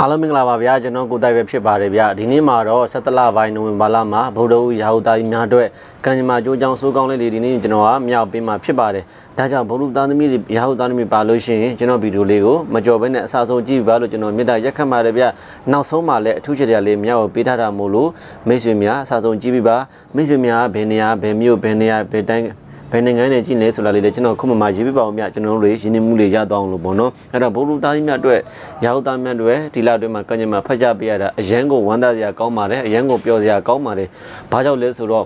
အားလုံးမင်္ဂလာပါဗျာကျွန်တော်ကိုတိုက်ပဲဖြစ်ပါတယ်ဗျာဒီနေ့မှာတော့17လပိုင်းနိုဝင်ဘာလမှာဗုဒ္ဓဦးရာဟုသားကြီးများအတွက်ကံကြမ္မာကြိုးကြောင်းစိုးကောင်းလေးတွေဒီနေ့ကျွန်တော်ကမြောက်ပေးမှာဖြစ်ပါတယ်ဒါကြောင့်ဗုဒ္ဓသားသမီးတွေရာဟုသားသမီးပါလို့ရှိရင်ကျွန်တော်ဗီဒီယိုလေးကိုမကြော်ဘဲနဲ့အစားဆုံးကြည့်ပါလို့ကျွန်တော်မေတ္တာရက်ခတ်ပါတယ်ဗျာနောက်ဆုံးမှာလည်းအထူးချက်ရလေးမြောက်ပေးထားတာမို့လို့မိတ်ဆွေများအစားဆုံးကြည့်ပြီးပါမိတ်ဆွေများဘယ်နေရာဘယ်မြို့ဘယ်နေရာဘယ်တိုင်း ဘယ်နိုင်ငံနဲ့ကြည့်လဲဆိုတာလေးလည်းကျွန်တော်ခုမှမှရေးပြပါအောင်မြကျွန်တော်တို့တွေရင်းနှီးမှုတွေရသွားအောင်လို့ပေါ့နော်အဲ့တော့ဘုလူသားကြီးများအတွက်ရာဟုသားများတွေဒီလအတွင်းမှာကံကြမ္မာဖတ်ကြပေးရတာအရန်ကိုဝမ်းသာစရာကောင်းပါတယ်အရန်ကိုပျော်စရာကောင်းပါတယ်ဘာကြောင့်လဲဆိုတော့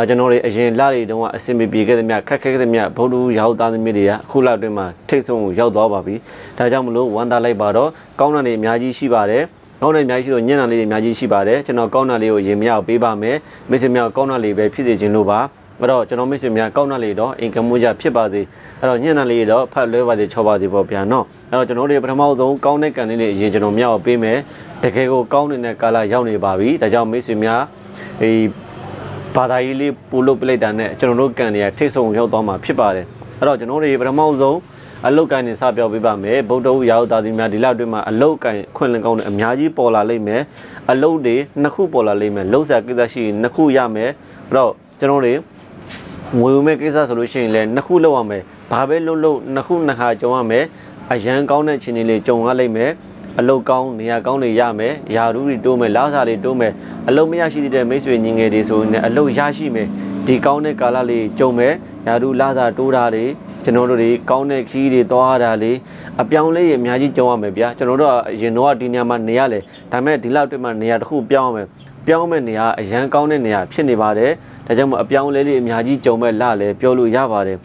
အကျွန်တော်တွေအရင်လတွေတုန်းကအဆင်မပြေခဲ့သမျှခက်ခဲခဲ့သမျှဘုလူရာဟုသားသမီးတွေကအခုလအတွင်းမှာထိတ်ဆုံးကိုရောက်သွားပါပြီဒါကြောင့်မလို့ဝမ်းသာလိုက်ပါတော့ကောင်းတာတွေအများကြီးရှိပါတယ်ကောင်းတဲ့အများကြီးရှိတော့ညံ့တာလေးတွေအများကြီးရှိပါတယ်ကျွန်တော်ကောင်းတာလေးကိုရင်မရအောင်ပေးပါမယ်မိတ်ဆွေများကောင်းတာလေးပဲဖြစ်စေခြင်းလို့ပါ အဲ့တော့ကျွန်တော်မိတ်ဆွေများကောင်းတာလေးတော့အင်ကမ်မှုကြဖြစ်ပါစေအဲ့တော့ညံ့တာလေးတော့ဖတ်လွဲပါစေချောပါစေပေါ့ဗျာနော်အဲ့တော့ကျွန်တော်တို့ပထမဆုံးကောင်းတဲ့ကံလေးတွေအရင်ကျွန်တော်မြောက်ပေးမယ်တကယ်ကိုကောင်းနေတဲ့ကာလရောက်နေပါပြီဒါကြောင့်မိတ်ဆွေများဒီဘာသာရေးလေးပို့လို့ပြလိုက်တာနဲ့ကျွန်တော်တို့ကံတွေကထိတ်ဆုံးရောက်သွားမှာဖြစ်ပါတယ်အဲ့တော့ကျွန်တော်တို့ပထမဆုံးအလုတ်ကန်နေစပြောပေးပါမယ်ဗုဒ္ဓဝရာဟုသားသမီးများဒီလောက်အတွင်းမှာအလုတ်ကန်ခွင့်လင်ကောင်းတဲ့အများကြီးပေါ်လာလိမ့်မယ်အလုတ်တွေနှစ်ခုပေါ်လာလိမ့်မယ်လှုပ်ရှားကိစ္စရှိရင်နှစ်ခုရမယ်အဲ့တော့ကျွန်တော်တွေ ငွေဝင်မဲ့ကိစ္စဆိုလို့ရှိရင်လည်းနှစ်ခုလောက်ရမယ်ဘာပဲလုပ်လို့နှစ်ခုနှစ်ခါကြုံရမယ်အရန်ကောင်းတဲ့ခြေနေလေးကြုံရလိမ့်မယ်အလုတ်ကောင်းနေရာကောင်းတွေရမယ်ယာရူတွေတိုးမယ်လားစာတွေတိုးမယ်အလုတ်မရရှိသေးတဲ့မိတ်ဆွေညီငယ်တွေဆိုရင်အလုတ်ရရှိမယ်ဒီကောင်းတဲ့ကာလလေးကြုံမယ်ယာရူလားစာတိုးတာတွေကျွန်တော်တို့တွေကောင်းတဲ့ခီးတွေသွားတာလေအပြောင်းလဲရအများကြီးကြုံရမယ်ဗျာကျွန်တော်တို့ကအရင်တော့ဒီနေရာမှာနေရလေဒါပေမဲ့ဒီလောက်တွေ့မှနေရာတစ်ခုပြောင်းရမယ် ပြောင်းမဲ့နေရာအရန်ကောင်းတဲ့နေရာဖြစ်နေပါတယ်ဒါကြောင့်မို့အပြောင်းလဲလေးအများကြီးကြုံမဲ့လလည်းပြောလို့ရပါတယ်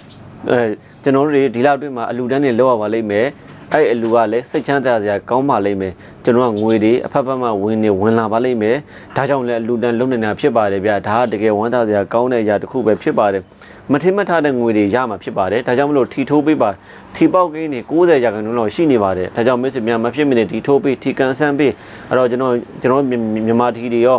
အဲကျွန်တော်တို့တွေဒီလောက်တွေ့မှအလူတန်းတွေလောက်ရပါလိမ့်မယ်အဲ့အလူကလည်းစိတ်ချမ်းသာစရာကောင်းပါလိမ့်မယ်ကျွန်တော်ကငွေတွေအဖက်ဖက်မှဝင်နေဝင်လာပါလိမ့်မယ်ဒါကြောင့်လည်းအလူတန်းလုံနေတာဖြစ်ပါတယ်ဗျာဒါကတကယ်ဝမ်းသာစရာကောင်းတဲ့အရာတစ်ခုပဲဖြစ်ပါတယ်မထင်မှတ်ထားတဲ့ငွေတွေရမှာဖြစ်ပါတယ်ဒါကြောင့်မလို့ထီထိုးပေးပါထီပေါက်ကိန်းတွေ60ရာခိုင်နှုန်းလောက်ရှိနေပါတယ်ဒါကြောင့်မိတ်ဆွေများမဖြစ်မနေထီထိုးပေးထီကန်ဆန်းပေးအဲ့တော့ကျွန်တော်ကျွန်တော်မြန်မာထီတွေရော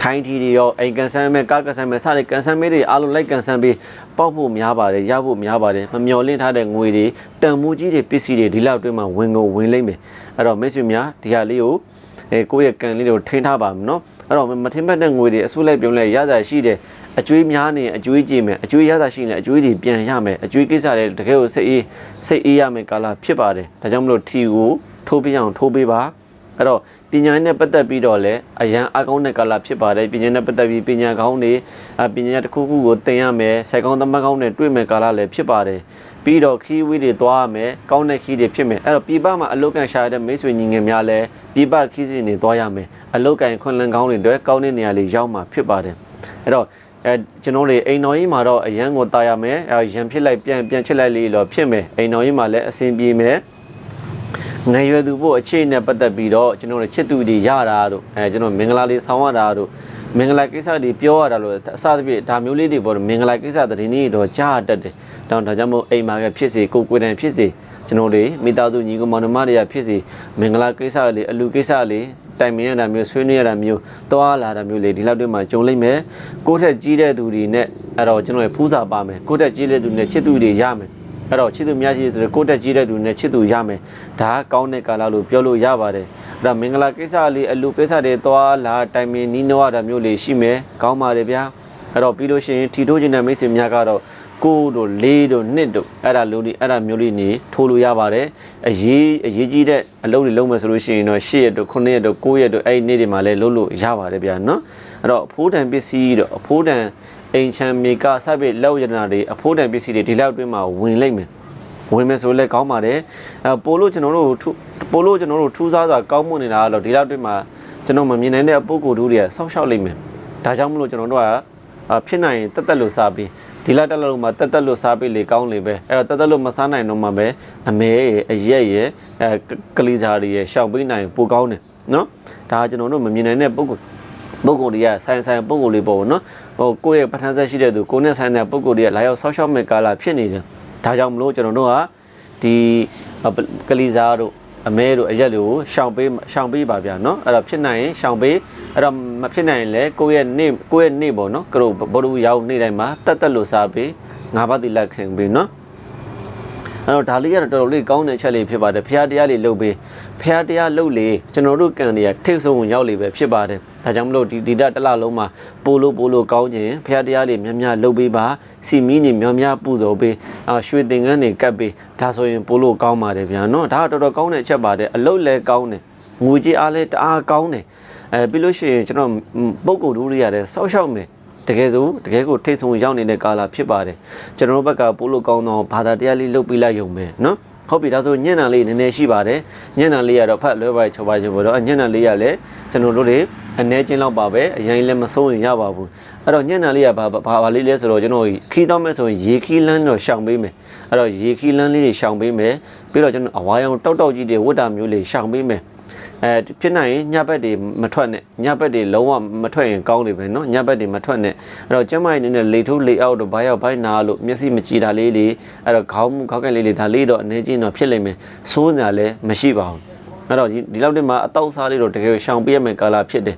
ထိုင်းထီတွေရောအိမ်ကန်ဆန်းမဲ့ကားကန်ဆန်းမဲ့စတဲ့ကန်ဆန်းမေးတွေအားလုံးလိုက်ကန်ဆန်းပေးပေါက်ဖို့များပါတယ်ရဖို့များပါတယ်မမျော်လင့်ထားတဲ့ငွေတွေတန်မိုးကြီးတွေပစ္စည်းတွေဒီလောက်အတွင်းမှာဝင်ကုန်ဝင်လိမ့်မယ်အဲ့တော့မိတ်ဆွေများဒီဟာလေးကိုအဲကိုယ့်ရဲ့ကန်လေးတွေကိုထိန်းထားပါမယ်နော်အဲ့တော့မထင်မှတ်တဲ့ငွေတွေအဆုလိုက်ပြုံးလိုက်ရကြရှိတယ်အကျွေးများနေအကျွေးကြည့်မယ်အကျွေးရတာရှိရင်အကျွေးတွေပြန်ရမယ်အကျွေးကိစ္စတွေတကယ်ကိုစိတ်အေးစိတ်အေးရမယ်ကာလဖြစ်ပါတယ်ဒါကြောင့်မလို့ထီကိုထိုးပေးအောင်ထိုးပေးပါ အဲ့တော့ပညာနဲ့ပတ်သက်ပြီးတော့လည်းအရန်အကောင်းတဲ့ကာလဖြစ်ပါတယ်ပညာနဲ့ပတ်သက်ပြီးပညာကောင်းတွေအပညာတစ်ခုခုကိုသင်ရမယ်စိုက်ကောင်းသမတ်ကောင်းတွေတွေ့မယ်ကာလလည်းဖြစ်ပါတယ်ပြီးတော့ခီးဝေးတွေသွားရမယ်ကောင်းတဲ့ခီးတွေဖြစ်မယ်အဲ့တော့ပြပမှာအလုတ်ကန်ရှာရတဲ့မိတ်ဆွေညီငယ်များလည်းပြပခီးစဉ်တွေသွားရမယ်အလုတ်ကန်ခွန်လန်ကောင်းတွေအတွက်ကောင်းတဲ့နေရာလေးရောက်မှာဖြစ်ပါတယ်အဲ့တော့အဲကျွန်တော်တို့အိမ်တော်ကြီးမှာတော့အရန်ကိုတာရမယ်အဲရန်ဖြစ်လိုက်ပြန်ပြန်ချစ်လိုက်လေးတော့ဖြစ်မယ်အိမ်တော်ကြီးမှာလည်းအဆင်ပြေမယ် ငယ်ရွယ်သူဖို့အခြေနဲ့ပတ်သက်ပြီးတော့ကျွန်တော်တို့ချစ်သူတွေရတာတို့အဲကျွန်တော်မင်္ဂလာလေးဆောင်းရတာတို့မင်္ဂလာကိစ္စတွေပြောရတာလို့အစသဖြင့်ဒါမျိုးလေးတွေပေါ့မင်္ဂလာကိစ္စတည်နေတော့ကြားတတ်တယ်တောင်းဒါကြောင့်မို့အိမ်မှာကဖြစ်စေကိုကိုယ်တိုင်ဖြစ်စေကျွန်တော်တို့မိသားစုညီကောင်မောင်နှမတွေကဖြစ်စေမင်္ဂလာကိစ္စလေးအလူကိစ္စလေးတိုင်ပင်ရတာမျိုးဆွေးနွေးရတာမျိုးသွားလာတာမျိုးလေးဒီလောက်တွေမှာကြုံလိမ့်မယ်ကိုယ့်ထက်ကြီးတဲ့သူတွေနဲ့အဲ့တော့ကျွန်တော်ဖူးစာပါမယ်ကိုယ့်ထက်ကြီးတဲ့သူတွေနဲ့ချစ်သူတွေရမယ် အဲ့တော့ချစ်သူများရှိဆိုတော့ကိုယ့်တက်ကြီးတဲ့သူနဲ့ချစ်သူရမယ်ဒါကကောင်းတဲ့ကာလလို့ပြောလို့ရပါတယ်အဲ့ဒါမင်္ဂလာကိစ္စလေးအလူကိစ္စတွေသွားလာတိုင်ပင်နီးနှောရတာမျိုးလေးရှိမယ်ကောင်းပါတယ်ဗျာအဲ့တော့ပြီးလို့ရှိရင်ထီထိုးခြင်းတဲ့မိတ်ဆွေများကတော့ ကိုတို့လေးတို့နှစ်တို့အဲ့ဒါလို့ဒီအဲ့ဒါမျိုးလေးနေထိုးလို့ရပါတယ်အရေးအရေးကြီးတဲ့အလုပ်တွေလုပ်မယ်ဆိုလို့ရှိရင်တော့၈ရက်တို့9ရက်တို့9ရက်တို့အဲ့ဒီနေ့တွေမှာလည်းလုပ်လို့ရပါတယ်ဗျာနော်အဲ့တော့အဖိုးတန်ပစ္စည်းတို့အဖိုးတန်အိမ်ချမ်းမြေကစပစ်လောက်ရတနာတွေအဖိုးတန်ပစ္စည်းတွေဒီလောက်အတွင်းမှာဝင်လိုက်မယ်ဝင်မယ်ဆိုလည်းကောင်းပါတယ်အဲပို့လို့ကျွန်တော်တို့ထူပို့လို့ကျွန်တော်တို့ထူးဆန်းစွာကောင်းမွန်နေတာကတော့ဒီလောက်အတွင်းမှာကျွန်တော်မမြင်နိုင်တဲ့ပုံကိုယ်တို့တွေကဆောက်ရှောက်လိုက်မယ်ဒါကြောင့်မလို့ကျွန်တော်တို့ကဖြစ်နိုင်ရင်တက်တက်လို့စားပြီး ဒီလောက်တက်လို့မှတက်တက်လို့စားပြီးလေကောင်းလေပဲအဲ့တော့တက်တက်လို့မစားနိုင်တော့မှပဲအမဲရဲ့အရက်ရဲ့အဲကလေးစားတွေရဲ့ရှောင်ပေးနိုင်ပိုကောင်းတယ်နော်ဒါကကျွန်တော်တို့မမြင်နိုင်တဲ့ပုံကိုပုံကိုယ်တွေကဆိုင်ဆိုင်ပုံကိုယ်လေးပေါ့နော်ဟိုကိုယ့်ရဲ့ပဋ္ဌာန်းဆက်ရှိတဲ့သူကိုယ်နဲ့ဆိုင်တဲ့ပုံကိုယ်တွေကလာရောက်ဆောက်ရှောက်မဲ့ကာလဖြစ်နေတယ်ဒါကြောင့်မလို့ကျွန်တော်တို့ကဒီကလေးစားတို့ အမဲတို့အရက်တွေကိုရှောင်ပေးရှောင်ပေးပါဗျာနော်အဲ့တော့ဖြစ်နိုင်ရင်ရှောင်ပေးအဲ့တော့မဖြစ်နိုင်ရင်လည်းကိုယ့်ရဲ့နေ့ကိုယ့်ရဲ့နေ့ပေါ့နော်ကတို့ဘောဓုရောက်နေ့တိုင်းမှာတက်တက်လို့စားပေးငါးပါးတိလက်ခံပေးနော်အဲ့တော့ဒါလေးကတော့တော်တော်လေးကောင်းတဲ့ချက်လေးဖြစ်ပါတယ်ဖះတရားလေးလှုပ်ပေးဖះတရားလှုပ်လေကျွန်တော်တို့ကံတွေကထိတ်ဆုံးဝင်ရောက်လေပဲဖြစ်ပါတယ် ဒါကြောင့်မလို့ဒီဒီတာတစ်လလုံးမှာပို့လို့ပို့လို့ကောင်းခြင်းဖခင်တရားလေးများများလုပ်ပေးပါစီမီးညီများများပူဇော်ပေးအာရွှေသင်္ကန်းတွေကပ်ပေးဒါဆိုရင်ပို့လို့ကောင်းပါတယ်ဗျာနော်ဒါကတော်တော်ကောင်းတဲ့အချက်ပါတယ်အလုပ်လည်းကောင်းတယ်ငွေကြေးအားလည်းတအားကောင်းတယ်အဲပြီးလို့ရှိရင်ကျွန်တော်ပုံကုတ်တို့တွေရတယ်ဆောက်ရှောက်မယ်တကယ်ဆိုတကယ်ကိုထိတ်ဆုံးရောက်နေတဲ့ကာလဖြစ်ပါတယ်ကျွန်တော်တို့ဘက်ကပို့လို့ကောင်းတော့ဘာသာတရားလေးလုပ်ပေးလိုက်ရုံပဲနော် ဟုတ်ပြီဒါဆိုညံ့နံလေးနည်းနည်းရှိပါတယ်ညံ့နံလေးကတော့ဖတ်လွဲပါချောပါချောပါတော့ညံ့နံလေးကလည်းကျွန်တော်တို့တွေအနေချင်းလောက်ပါပဲအရင်လည်းမဆုံးရင်ရပါဘူးအဲ့တော့ညံ့နံလေးကဘာဘာဘာလေးလဲဆိုတော့ကျွန်တော်ခီးတော့မဲ့ဆိုရင်ရေခီးလန်းတော့ရှောင်ပေးမယ်အဲ့တော့ရေခီးလန်းလေးတွေရှောင်ပေးမယ်ပြီးတော့ကျွန်တော်အဝါရောင်တောက်တောက်ကြီးတွေဝတ်တာမျိုးလေးရှောင်ပေးမယ် အဲဖြစ်နိုင်ရင်ညဘက်တွေမထွက်နဲ့ညဘက်တွေလုံးဝမထွက်ရင်ကောင်းတယ်ပဲเนาะညဘက်တွေမထွက်နဲ့အဲ့တော့ကျမကြီးနေနဲ့လေထိုးလေအောက်တော့ဘာရောက်ဘိုင်းနာလို့မျက်စိမကြည်တာလေးလေးအဲ့တော့ခေါင်းခေါင်းကလေးလေးဒါလေးတော့အနေချင်းတော့ဖြစ်လိမ့်မယ်စိုးညာလည်းမရှိပါဘူးအဲ့တော့ဒီဒီလောက်တင်မှာအတောက်စားလေးတော့တကယ်ရှောင်ပြရမယ်ကာလာဖြစ်တယ်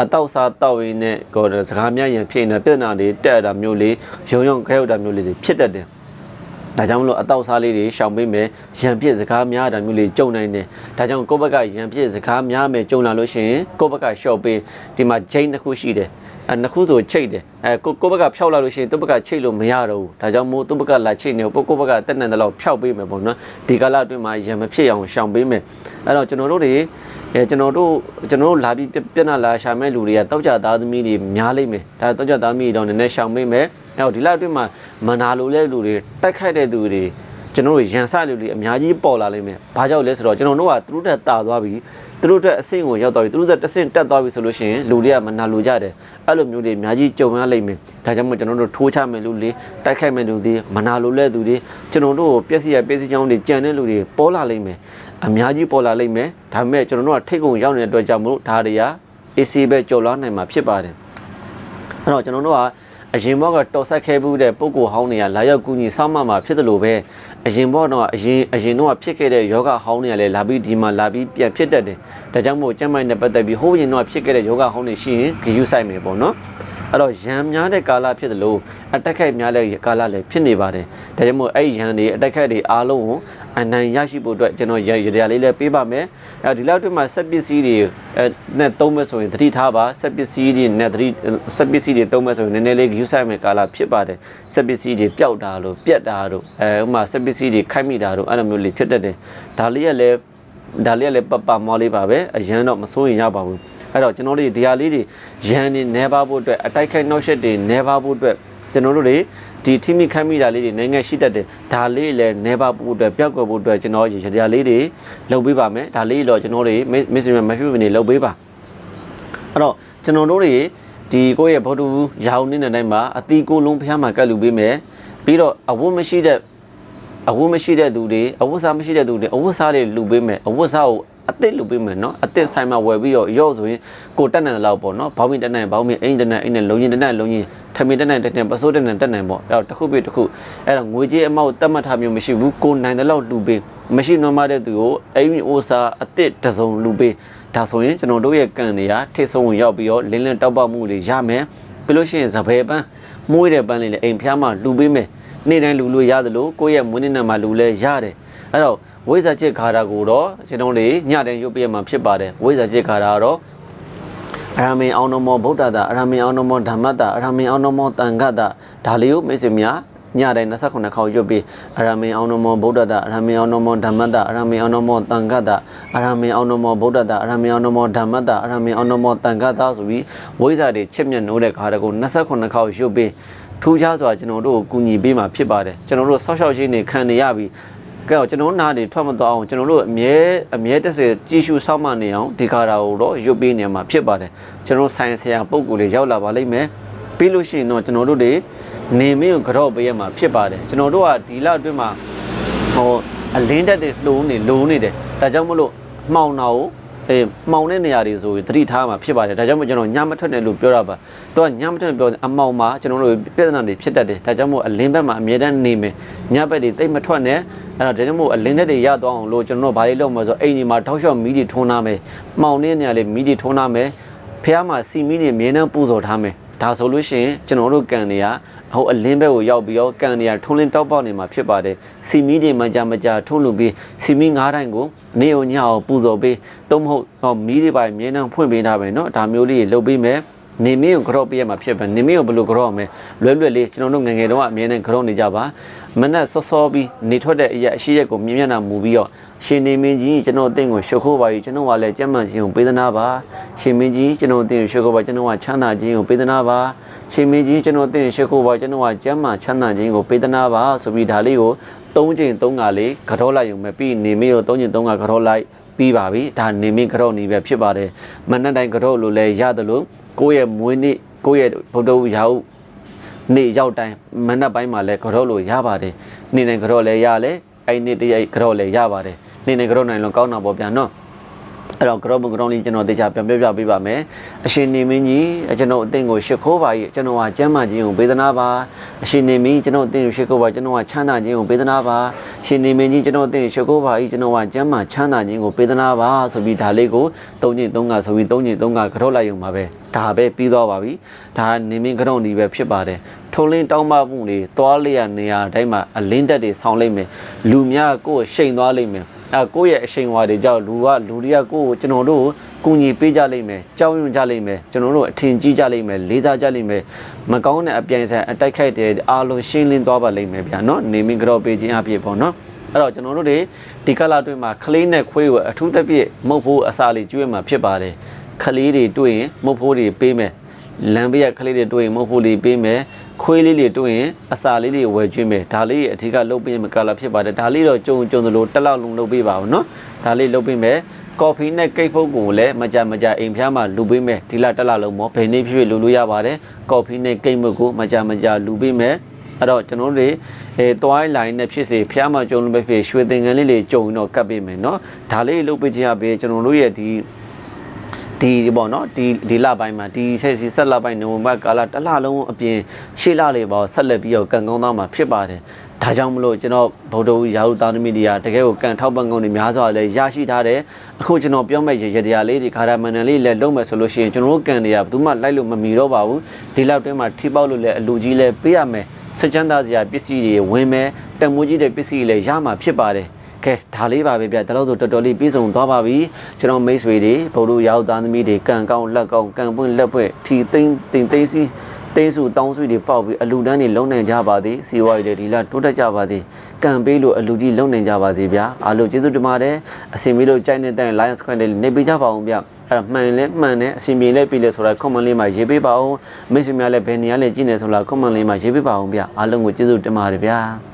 အတောက်စားတောက်ရင်းနဲ့ကိုစကားများရင်ဖြစ်နေပြဿနာတွေတက်တာမျိုးလေးရုံရုံခဲရောက်တာမျိုးလေးတွေဖြစ်တတ်တယ် ဒါကြောင့်မလို့အတောက်စားလေးတွေရှောင်ပေးမယ်ရံပြည့်စကားများတာမျိုးလေးကြုံနိုင်တယ်ဒါကြောင့်ကိုယ့်ဘက်ကရံပြည့်စကားများမယ်ကြုံလာလို့ရှိရင်ကိုယ့်ဘက်ကရှော့ပေးဒီမှာဂျိန်းတစ်ခုရှိတယ်အဲနှစ်ခုဆိုချိတ်တယ်အဲကိုကိုယ့်ဘက်ကဖျောက်လာလို့ရှိရင်သူ့ဘက်ကချိတ်လို့မရတော့ဘူးဒါကြောင့်မို့သူ့ဘက်ကလာချိတ်နေကိုကိုယ့်ဘက်ကတက်နေတယ်လို့ဖျောက်ပေးမယ်ပေါ့နော်ဒီကာလအတွင်းမှာရံမဖြစ်အောင်ရှောင်ပေးမယ်အဲ့တော့ကျွန်တော်တို့တွေအဲကျွန်တော်တို့ကျွန်တော်တို့လာပြီးပြက်နာလာရှာမဲ့လူတွေကတောက်ကြသားသမီးတွေများလိမ့်မယ်ဒါတောက်ကြသားသမီးတွေတော့နည်းနည်းရှောင်ပေးမယ် အဲ့တော့ဒီလအတွင်းမှာမနာလိုတဲ့လူတွေတိုက်ခိုက်တဲ့သူတွေကျွန်တော်တို့ရန်စလူတွေအများကြီးပေါ်လာလိမ့်မယ်ဘာကြောင့်လဲဆိုတော့ကျွန်တော်တို့ကသူတို့တက်တာသွားပြီးသူတို့အတွက်အဆင့်ကိုရောက်သွားပြီသူတို့ဆက်တဆင့်တက်သွားပြီဆိုလို့ရှိရင်လူတွေကမနာလိုကြတယ်အဲ့လိုမျိုးတွေအများကြီးကြုံရလိမ့်မယ်ဒါကြောင့်မို့ကျွန်တော်တို့ထိုးချမယ်လူတွေတိုက်ခိုက်မယ်လူတွေမနာလိုတဲ့သူတွေကျွန်တော်တို့ကိုပြက်စီရပြက်စီချောင်းတွေကြံတဲ့လူတွေပေါ်လာလိမ့်မယ်အများကြီးပေါ်လာလိမ့်မယ်ဒါပေမဲ့ကျွန်တော်တို့ကထိတ်ကုန်ရောက်နေတဲ့အတွက်ကြောင့်မို့ဒါတွေက AC ပဲကြော်လာနိုင်မှာဖြစ်ပါတယ်အဲ့တော့ကျွန်တော်တို့က အရင်ဘောကတော်ဆက်ခဲဘူးတဲ့ပုံကိုဟောင်းတွေကလာရောက်ကူညီဆောင်းမမှာဖြစ်တယ်လို့ပဲအရင်ဘောတော့အရင်အရင်တော့ဖြစ်ခဲ့တဲ့ယောဂဟောင်းတွေကလည်းလာပြီးဒီမှာလာပြီးပြန်ဖြစ်တတ်တယ်ဒါကြောင့်မို့ကျမ်းမိုင်းနဲ့ပတ်သက်ပြီးဟိုးရင်တော့ဖြစ်ခဲ့တဲ့ယောဂဟောင်းတွေရှိရင်ဂရုစိုက်မယ်ပေါ့နော် အဲ့တော့ရံများတဲ့ကာလဖြစ်တယ်လို့အတက်ခိုက်များတဲ့ကာလလည်းဖြစ်နေပါတယ်ဒါကြောင့်မို့အဲ့ဒီရံတွေအတက်ခိုက်တွေအားလုံးကိုအနိုင်ရရှိဖို့အတွက်ကျွန်တော်ရရရလေးလည်းပေးပါမယ်အဲဒီလောက်တွင်မှာစက်ပစ္စည်းတွေအဲနဲ့သုံးမဲ့ဆိုရင်သတိထားပါစက်ပစ္စည်းတွေနဲ့သတိစက်ပစ္စည်းတွေသုံးမဲ့ဆိုရင်နည်းနည်းလေးယူဆိုင်မဲ့ကာလဖြစ်ပါတယ်စက်ပစ္စည်းတွေပျောက်တာလို့ပြက်တာလို့အဲဥမာစက်ပစ္စည်းတွေခိုက်မိတာလို့အဲ့လိုမျိုးလေးဖြစ်တတ်တယ်ဒါလေးကလည်းဒါလေးကလည်းပပမောလေးပါပဲအရန်တော့မစိုးရင်ရပါဘူး အဲ့တော့ကျွန်တော်တို့ဒီဟာလေးတွေရန်နေနေပါဖို့အတွက်အတိုက်ခိုက်နှောက်ယှက်တွေနေပါဖို့အတွက်ကျွန်တော်တို့တွေဒီထိမိခိုင်းမိတာလေးတွေနိုင်ငံရှိတတ်တယ်ဒါလေးလည်းနေပါဖို့အတွက်ပျောက်ကွယ်ဖို့အတွက်ကျွန်တော်ရရလေးတွေလုပ်ပေးပါမယ်ဒါလေးတော့ကျွန်တော်တွေမစ္စမမဖြစ်နေလုပ်ပေးပါအဲ့တော့ကျွန်တော်တို့တွေဒီကိုယ့်ရဲ့ဘောတူရာဟုနေတဲ့တိုင်းမှာအတီကိုလုံးဖျားမှာကတ်လူပေးမယ်ပြီးတော့အဝတ်မရှိတဲ့အဝတ်မရှိတဲ့သူတွေအဝတ်စားမရှိတဲ့သူတွေအဝတ်စားတွေလူပေးမယ်အဝတ်စားကို အသစ်လူပေးမယ်နော်အသစ်ဆိုင်မှာဝယ်ပြီးတော့ရော့ဆိုရင်ကိုတက်နိုင်တဲ့လောက်ပေါ့နော်ဘောင်းမင်းတက်နိုင်ဘောင်းမင်းအင်းတက်နိုင်အင်းနဲ့လုံးချင်းတက်နိုင်လုံးချင်းထမင်းတက်နိုင်တက်နိုင်ပစိုးတက်နိုင်တက်နိုင်ပေါ့အဲ့တော့တစ်ခုပြီးတစ်ခုအဲ့တော့ငွေကြေးအမောက်တတ်မှတ်ထားမျိုးမရှိဘူးကိုနိုင်တဲ့လောက်လူပေးမရှိနှမတဲ့သူကိုအိမ်အိုစာအသစ်တစုံလူပေးဒါဆိုရင်ကျွန်တော်တို့ရဲ့ကံတွေကထိဆုံးဝင်ရောက်ပြီးတော့လင်းလင်းတောက်ပမှုတွေရမယ်ပြလို့ရှိရင်စပယ်ပန်းမွေးတဲ့ပန်းလေးလည်းအိမ်ဖျားမှလူပေးမယ်နေ့တိုင်းလူလို့ရတယ်လို့ကိုယ့်ရဲ့မွေးနေ့နာမှာလူလဲရတယ်အဲ့တော့ ဝိဇ္ဇာချစ်ခါတာကိုတော့ကျွန်တော်တို့ညတိုင်းရုပ်ပြမှာဖြစ်ပါတယ်ဝိဇ္ဇာချစ်ခါတာကတော့အရမေအောင်တော်မောဗုဒ္ဓတာအရမေအောင်တော်မောဓမ္မတာအရမေအောင်တော်မောတန်ခတာဒါလေးကိုမိတ်ဆွေများညတိုင်း28ခေါက်ရွတ်ပြီးအရမေအောင်တော်မောဗုဒ္ဓတာအရမေအောင်တော်မောဓမ္မတာအရမေအောင်တော်မောတန်ခတာအရမေအောင်တော်မောဗုဒ္ဓတာအရမေအောင်တော်မောဓမ္မတာအရမေအောင်တော်မောတန်ခတာဆိုပြီးဝိဇ္ဇာတွေချစ်မြတ်နိုးတဲ့ခါတကို28ခေါက်ရွတ်ပြီးထူးခြားစွာကျွန်တော်တို့ကိုကူညီပေးမှာဖြစ်ပါတယ်ကျွန်တော်တို့ဆောက်ရှောက်ခြင်းတွေခံနေရပြီး ကဲတော့ကျွန်တော်နားတွေထွက်မသွားအောင်ကျွန်တော်တို့အမြဲအမြဲတက်စေကြည့်ရှုစောင့်မနေအောင်ဒီကာရာကိုတော့ရွတ်ပေးနေမှာဖြစ်ပါတယ်ကျွန်တော်ဆိုင်ဆရာပုံကိုယ်လေးရောက်လာပါလိမ့်မယ်ပြီးလို့ရှိရင်တော့ကျွန်တော်တို့တွေနေမင်းကိုကြော့ပေးရမှာဖြစ်ပါတယ်ကျွန်တော်တို့ကဒီလအတွင်းမှာဟိုအလင်းတက်တွေလှုံးနေလုံးနေတယ်ဒါကြောင့်မလို့မှောင်တာကို အေးမှောင်တဲ့နေရာတွေဆိုရင်သတိထားမှာဖြစ်ပါတယ်ဒါကြောင့်မို့ကျွန်တော်ညမထွက်နဲ့လို့ပြောတာပါတော့ညမထွက်ပြောအမောင်မှာကျွန်တော်တို့ပြဿနာတွေဖြစ်တတ်တယ်ဒါကြောင့်မို့အလင်းဘက်မှာအမြဲတမ်းနေမယ်ညဘက်တွေတိတ်မထွက်နဲ့အဲ့တော့ဒါကြောင့်မို့အလင်းသက်တွေရသွားအောင်လို့ကျွန်တော်တို့ဘာလေးလုပ်မှာဆိုအိမ်ဒီမှာထောက်လျှော့မီးတွေထုံးထားမယ်မှောင်နေတဲ့နေရာလေးမီးတွေထုံးထားမယ်ဖះမှာစီမီးတွေမြင်းနှံပူဇော်ထားမယ်ဒါဆိုလို့ရှိရင်ကျွန်တော်တို့ကန်တွေက ဟိုအလင်းဘက်ကိုရောက်ပြီးတော့ကန်တွေကထုံးလင်းတောက်ပေါက်နေမှာဖြစ်ပါတယ်စီမီတွေမကြမကြထုံးလို့ပြီးစီမီငါးတိုင်းကိုနေုံညအောင်ပူဇော်ပေးသုံးမဟုတ်ဟောမီးတွေပါမြင်းနှံဖွင့်ပေးတာပဲเนาะဒါမျိုးလေးတွေလုပ်ပေးမယ် နေမင်းကိုကြော့ပေးရမှာဖြစ်ပဲနေမင်းကိုဘယ်လိုကြော့မလဲလွယ်လွယ်လေးကျွန်တော်တို့ငယ်ငယ်တုန်းကအမြဲတမ်းကြော့နေကြပါမနက်စောစောပြီးနေထွက်တဲ့အရာအရှိရက်ကိုမြင်မျက်နှာမူပြီးတော့ရှင်နေမင်းကြီးကျွန်တော်အသင်ကိုရှုပ်ခိုးပါကြီးကျွန်တော်ကလည်းကြမ်းမှန်ခြင်းကိုပေးသနာပါရှင်မင်းကြီးကျွန်တော်အသင်ကိုရှုပ်ခိုးပါကျွန်တော်ကချမ်းသာခြင်းကိုပေးသနာပါရှင်မင်းကြီးကျွန်တော်အသင်ကိုရှုပ်ခိုးပါကျွန်တော်ကကြမ်းမှန်ချမ်းသာခြင်းကိုပေးသနာပါဆိုပြီးဒါလေးကို၃ချိန်၃ခါလေးကြော့လိုက်ရုံပဲပြီးနေမင်းကို၃ချိန်၃ခါကြော့လိုက်ပြီးပါပြီဒါနေမင်းကြော့နေပဲဖြစ်ပါတယ်မနက်တိုင်းကြော့လို့လည်းရတယ်လို့ ကိုယ့်ရဲ့မွေးနေ့ကိုယ့်ရဲ့ဗုဒ္ဓဝူရာဟုနေရောက်တိုင်းမနက်ပိုင်းမှာလည်းကြော့လို့ရပါတယ်နေနေကြော့လည်းရလဲအဲ့နေ့တည်းကြော့လည်းရပါတယ်နေနေကြော့နိုင်လို့ကောင်းတာပေါ့ဗျာနော် အဲ့တော့ကြော့ဘုံကြော့လေးကျွန်တော်တေချာပြန်ပြပြပေးပါမယ်အရှင်နေမင်းကြီးကျွန်တော်အသင်ကိုရှ िख ိုးပါကြီးကျွန်တော်ကကျမ်းမာခြင်းကိုပေးသနာပါအရှင်နေမင်းကျွန်တော်အသင်ကိုရှ िख ိုးပါကျွန်တော်ကချမ်းသာခြင်းကိုပေးသနာပါရှင်နေမင်းကြီးကျွန်တော်အသင်ကိုရှ िख ိုးပါကြီးကျွန်တော်ကကျမ်းမာချမ်းသာခြင်းကိုပေးသနာပါဆိုပြီးဒါလေးကို၃ည၃ကဆိုပြီး၃ည၃ကကြော့လိုက်ရုံပါပဲဒါပဲပြီးသွားပါပြီဒါနေမင်းကြော့ဒီပဲဖြစ်ပါတယ် ထုံးလင်းတောင်းပမှုတွေသွားလျက်နေရာတိုင်းမှာအလင်းတက်တွေဆောင်းလိုက်မယ်လူများကိုယ်ရှိန်သွားလိမ့်မယ် အဲကိုယ့်ရဲ့အရှိန်ဝါတွေကြောင့်လူကလူတွေကကိုယ့်ကိုကျွန်တော်တို့ကိုကူညီပေးကြလိမ့်မယ်ကြောက်ရွံ့ကြလိမ့်မယ်ကျွန်တော်တို့အထင်ကြီးကြလိမ့်မယ်လေးစားကြလိမ့်မယ်မကောင်းတဲ့အပြိုင်ဆိုင်အတိုက်ခိုက်တဲ့အားလုံးရှင်းလင်းသွားပါလိမ့်မယ်ဗျာနော်နေမင်းကြောပေးခြင်းအပြည့်ပေါ့နော်အဲ့တော့ကျွန်တော်တို့တွေဒီကလာတွင်းမှာခလေးနဲ့ခွေးကိုအထူးသဖြင့်မုတ်ဖို့အစာလေးကျွေးမှာဖြစ်ပါတယ်ခလေးတွေတွေ့ရင်မုတ်ဖို့တွေပေးမယ် လမ်းပြရက်ကလေးတွေတွေ့ရင်မဟုတ်ဘူးလေးပေးမယ်ခွေးလေးတွေတွေ့ရင်အစာလေးတွေဝယ်ကျွေးမယ်ဒါလေးအထူးကလုပ်ပေးမကလာဖြစ်ပါတယ်ဒါလေးတော့ကြုံကြုံသလိုတစ်လောက်လုံးလုပ်ပေးပါဦးနော်ဒါလေးလုပ်ပေးမယ်ကော်ဖီနဲ့ကိတ်ဖုတ်ကိုလည်းမကြမကြအိမ်ဖျားမှာလူပေးမယ်ဒီလတစ်လလုံးမောဘယ်နေ့ဖြစ်ဖြစ်လူလို့ရပါတယ်ကော်ဖီနဲ့ကိတ်မုတ်ကိုမကြမကြလူပေးမယ်အဲ့တော့ကျွန်တော်တို့တွေအဲတွိုင်းလိုင်းနဲ့ဖြစ်စေဖျားမှာကြုံလို့ပဲဖြစ်ရွှေသင်္ကန်းလေးတွေကြုံရင်တော့ကတ်ပေးမယ်နော်ဒါလေးလုပ်ပေးခြင်းအပြင်ကျွန်တော်တို့ရဲ့ဒီ ဒီပေါ့နော်ဒီဒီလပိုင်းမှာဒီဆက်စီဆက်လပိုင်းနိုဝင်ဘာကာလတစ်လလုံးအပြင်ရှေ့လလေးပေါ့ဆက်လက်ပြီးတော့ကန်ကောင်းသားမှာဖြစ်ပါတယ်ဒါကြောင့်မလို့ကျွန်တော်ဗုဒ္ဓဝီရာဟုသားသမီးတွေကတကယ်ကိုကန်ထောက်ပံ့ကောင်းတွေများစွာလည်းရရှိထားတယ်အခုကျွန်တော်ပြောမဲ့ရရတရားလေးဒီခါရမန်နလေးလည်းလုံးမယ်ဆိုလို့ရှိရင်ကျွန်တော်တို့ကန်တွေကဘယ်သူမှလိုက်လို့မမီတော့ပါဘူးဒီလောက်တွင်းမှာထိပေါက်လို့လည်းအလူကြီးလည်းပေးရမယ်စကြမ်းသားစရာပစ္စည်းတွေဝင်မယ်တံမိုးကြီးတဲ့ပစ္စည်းတွေလည်းရမှာဖြစ်ပါတယ် ကဲဒါလေးပါပဲဗျဒါလို့ဆိုတော်တော်လေးပြီးဆုံးသွားပါပြီကျွန်တော်မိတ်ဆွေတွေဗုဒ္ဓရောက်သားသမီးတွေကံကောင်းလက်ကောင်းကံပွင့်လက်ပွင့်ထီသိမ့်တင်သိမ့်စီသိန်းစုတောင်းစုတွေပေါက်ပြီးအလူတန်းတွေလုံနိုင်ကြပါသည်စီဝါရီတွေဒီလာတိုးတက်ကြပါသည်ကံပေးလို့အလူကြီးလုံနိုင်ကြပါစေဗျာအားလုံးကျေးဇူးတင်ပါတယ်အစီမီလို့ကြိုက်နေတဲ့ Lions Squad တွေနေပေးကြပါအောင်ဗျအဲ့ဒါမှန်လဲမှန်တယ်အစီမီလဲပြီလဲဆိုတာ comment လေးမှာရေးပေးပါအောင်မိတ်ဆွေများလည်းဘယ်နေရာလဲကြည့်နေဆိုလား comment လေးမှာရေးပေးပါအောင်ဗျအားလုံးကိုကျေးဇူးတင်ပါတယ်ဗျာ